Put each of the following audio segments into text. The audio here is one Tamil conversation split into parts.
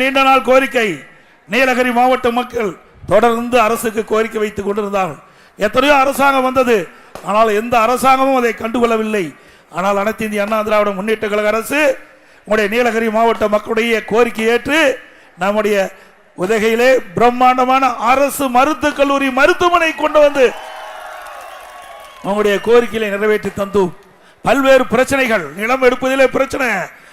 நீண்ட நாள் கோரிக்கை. நீலகிரி மாவட்ட மக்கள் தொடர்ந்து அரசுக்கு கோரிக்கை வைத்துக் கொண்டிருந்தார்கள் எத்தனையோ அரசாங்கம் வந்தது. ஆனால் எந்த அரசாங்கமும் அதை கண்டுகொள்ளவில்லை. ஆனால் அனைத்து இந்திய அண்ணா திராவிட முன்னேற்ற கழக அரசு நம்முடைய நீலகிரி மாவட்ட மக்களுடைய கோரிக்கை ஏற்று நம்முடைய உதகையிலே பிரம்மாண்டமான அரசு மருத்துவக் கல்லூரி மருத்துவமனை கொண்டு வந்து உங்களுடைய கோரிக்கையை நிறைவேற்றி தந்தோம். பல்வேறு பிரச்சனைகள் நிலம் எடுப்பதிலே பிரச்சனை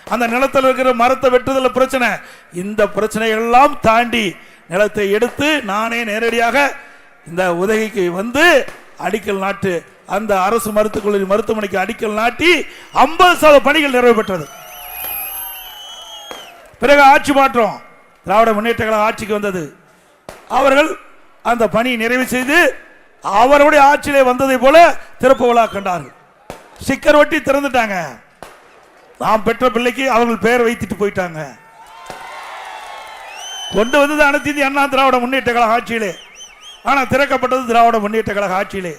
அந்த நிலத்தில் இருக்கிற மரத்தை வெட்டுதல் பிரச்சனை. இந்த பிரச்சனை எல்லாம் தாண்டி நிலத்தை எடுத்து நானே நேரடியாக இந்த உதவிக்கு வந்து அடிக்கல் நாட்டு அந்த அரசு மருத்துவக் கல்லூரி மருத்துவமனைக்கு அடிக்கல் நாட்டி ஐம்பது சதவீத பணிகள் நிறைவு பெற்றது. பிறகு ஆட்சி மாற்றம் திராவிட முன்னேற்ற கழக ஆட்சிக்கு வந்தது. அவர்கள் அந்த பணியை நிறைவு செய்து அவருடைய ஆட்சியிலே வந்ததை போல திறப்பு விழா கண்டார்கள். ஸ்டிக்கர் ஒட்டி திறந்துட்டாங்க. நான் பெற்ற பிள்ளைக்கு அவர்கள் பெயர் வைத்துட்டு போயிட்டாங்க. கொண்டு வந்தது அனைத்து அண்ணா திராவிட முன்னேற்ற கழக ஆட்சியிலே. ஆனால் திறக்கப்பட்டது திராவிட முன்னேற்ற கழக ஆட்சியிலே.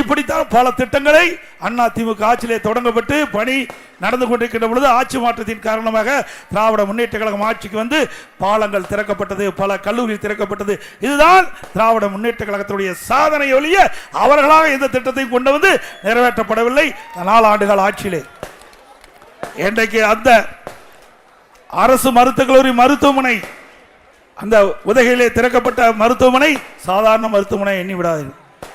இப்படித்தான் பல திட்டங்களை அண்ணா திமுக ஆட்சியிலே தொடங்கப்பட்டு பணி நடந்து கொண்டிருக்கின்ற பொழுது ஆட்சி மாற்றத்தின் காரணமாக திராவிட முன்னேற்ற கழகம் ஆட்சிக்கு வந்து பாலங்கள் திறக்கப்பட்டது பல கல்லூரி திறக்கப்பட்டது. இதுதான் திராவிட முன்னேற்ற கழகத்துடைய சாதனை ஒழிய அவர்களாக எந்த திட்டத்தையும் கொண்டு வந்து நிறைவேற்றப்படவில்லை. நாலு ஆண்டுகள் ஆட்சியிலே. இன்றைக்கு அந்த அரசு மருத்துவக் கல்லூரி மருத்துவமனை அந்த உதகையிலே திறக்கப்பட்ட மருத்துவமனை சாதாரண மருத்துவமனை எண்ணி விடாது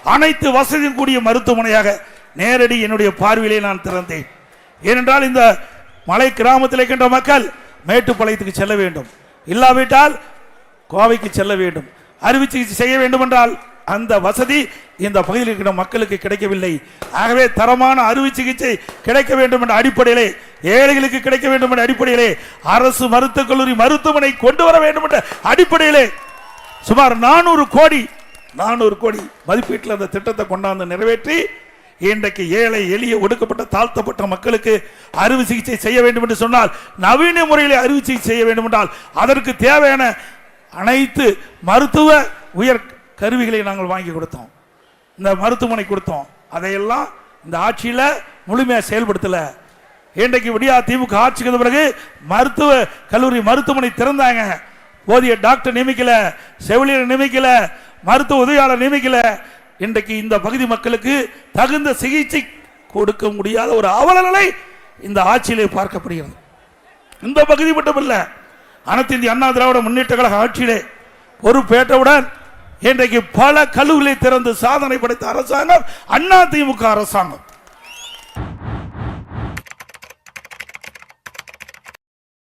அனைத்து வசதியும் கூடிய மருத்துவமனையாக நேரடி என்னுடைய பார்வையிலே நான் திறந்தேன். ஏனென்றால் இந்த மலை கிராமத்தில் இருக்கின்ற மக்கள் மேட்டுப்பாளையத்துக்கு செல்ல வேண்டும். இல்லாவிட்டால் கோவைக்கு செல்ல வேண்டும். அறுவை சிகிச்சை செய்ய வேண்டும் என்றால் அந்த வசதி இந்த பகுதியில் இருக்கிற மக்களுக்கு கிடைக்கவில்லை. ஆகவே தரமான அறுவை சிகிச்சை கிடைக்க வேண்டும் என்ற அடிப்படையிலே ஏழைகளுக்கு கிடைக்க வேண்டும் என்ற அடிப்படையிலே அரசு மருத்துவக் கல்லூரி மருத்துவமனை கொண்டு வர வேண்டும் என்ற அடிப்படையிலே சுமார் நானூறு கோடி நானூறு கோடி மதிப்பீட்டில் அந்த திட்டத்தை கொண்டாந்து நிறைவேற்றி இன்றைக்கு ஏழை எளிய ஒடுக்கப்பட்ட தாழ்த்தப்பட்ட மக்களுக்கு அறுவை சிகிச்சை செய்ய வேண்டும் என்று சொன்னால் நவீன முறையில் அறுவை சிகிச்சை செய்ய வேண்டும் என்றால் அதற்கு தேவையான அனைத்து மருத்துவ உயர் கருவிகளை நாங்கள் வாங்கி கொடுத்தோம். இந்த மருத்துவமனை கொடுத்தோம். அதையெல்லாம் இந்த ஆட்சியில் முழுமையாக செயல்படுத்தலை. இன்றைக்கு விடியா திமுக ஆட்சிக்கு பிறகு மருத்துவ கல்லூரி மருத்துவமனை திறந்தாங்க. போதிய டாக்டர் நியமிக்கல செவிலியர் நியமிக்கல மருத்துவ உதவியாளர் நியமிக்கல. இன்றைக்கு இந்த பகுதி மக்களுக்கு தகுந்த சிகிச்சை கொடுக்க முடியாத ஒரு அவல நிலை இந்த ஆட்சியிலே பார்க்கப்படுகிறது. இந்த பகுதி மட்டுமல்ல அனைத்து இந்திய அண்ணா திராவிட முன்னேற்ற கழக ஆட்சியிலே பொறுப்பேற்றவுடன் இன்றைக்கு பல கல்லூரிகளை திறந்து சாதனை படைத்த அரசாங்கம் அண்ணா திமுக அரசாங்கம்.